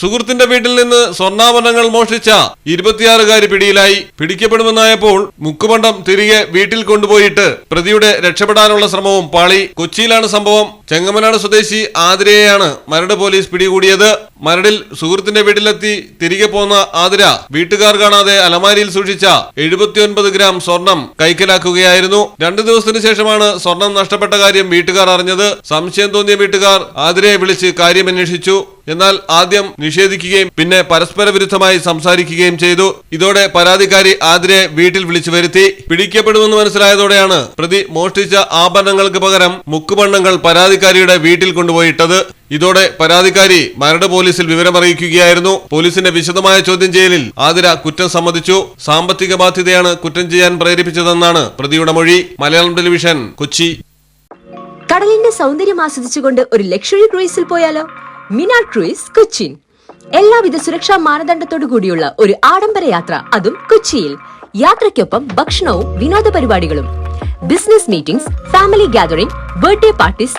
സുഹൃത്തിന്റെ വീട്ടിൽ നിന്ന് സ്വർണാഭരണങ്ങൾ മോഷ്ടിച്ച ഇരുപത്തിയാറുകാരി പിടിയിലായി. പിടിക്കപ്പെടുമെന്നായപ്പോൾ മുക്കുമണ്ഡം തിരികെ വീട്ടിൽ കൊണ്ടുപോയിട്ട് പ്രതിയുടെ രക്ഷപ്പെടാനുള്ള ശ്രമവും പാളി കൊച്ചിയിലാണ് സംഭവം. ചെങ്ങമനാട് സ്വദേശി ആതിരയെയാണ് മരട് പോലീസ് പിടികൂടിയത്. മരടിൽ സുഹൃത്തിന്റെ വീട്ടിലെത്തി തിരികെ പോന്ന ആതിര വീട്ടുകാർ കാണാതെ അലമാരിയിൽ സൂക്ഷിച്ച എഴുപത്തിയൊൻപത് ഗ്രാം സ്വർണം കൈക്കലാക്കുകയായിരുന്നു. രണ്ടു ദിവസത്തിന് ശേഷമാണ് സ്വർണം നഷ്ടപ്പെട്ട കാര്യം വീട്ടുകാർ അറിഞ്ഞത്. സംശയം തോന്നിയ വീട്ടുകാർ ആതിരയെ വിളിച്ച് കാര്യമന്വേഷിച്ചു. എന്നാൽ ആദ്യം നിഷേധിക്കുകയും പിന്നെ പരസ്പര വിരുദ്ധമായി സംസാരിക്കുകയും ചെയ്തു. ഇതോടെ പരാതിക്കാരി ആതിരയെ വീട്ടിൽ വിളിച്ചു വരുത്തി. പിടിക്കപ്പെടുമെന്ന് മനസ്സിലായതോടെയാണ് പ്രതി മോഷ്ടിച്ച ആഭരണങ്ങൾക്ക് പകരം മുക്കുമണ്ണങ്ങൾ പരാതിക്കാരിയുടെ വീട്ടിൽ കൊണ്ടുപോയിട്ടത്. ഇതോടെ പരാതിക്കാരി മരട് പോലീസിൽ വിവരമറിയിക്കുകയായിരുന്നു. പോലീസിന്റെ വിശദമായ ചോദ്യം ചെയ്യലിൽ ആതിര കുറ്റം സമ്മതിച്ചു. സാമ്പത്തിക ബാധ്യതയാണ് കുറ്റം ചെയ്യാൻ പ്രേരിപ്പിച്ചതെന്നാണ് പ്രതിയുടെ മൊഴി. മലയാളം ടെലിവിഷൻ കൊച്ചി. കടലിന്റെ സൗന്ദര്യം ആസ്വദിച്ചുകൊണ്ട് ഒരു ലക്ഷറി ക്രൂയിസിൽ പോയാലോ? മിനാ ക്രൂയിസ് കൊച്ചിൻ. എല്ലാവിധ സുരക്ഷാ മാനദണ്ഡത്തോടു കൂടിയുള്ള ഒരു ആഡംബര യാത്ര അതും കൊച്ചിയിൽ. യാത്രയ്ക്കൊപ്പം ഭക്ഷണവും വിനോദ പരിപാടികളും. Business meetings family gathering birthday parties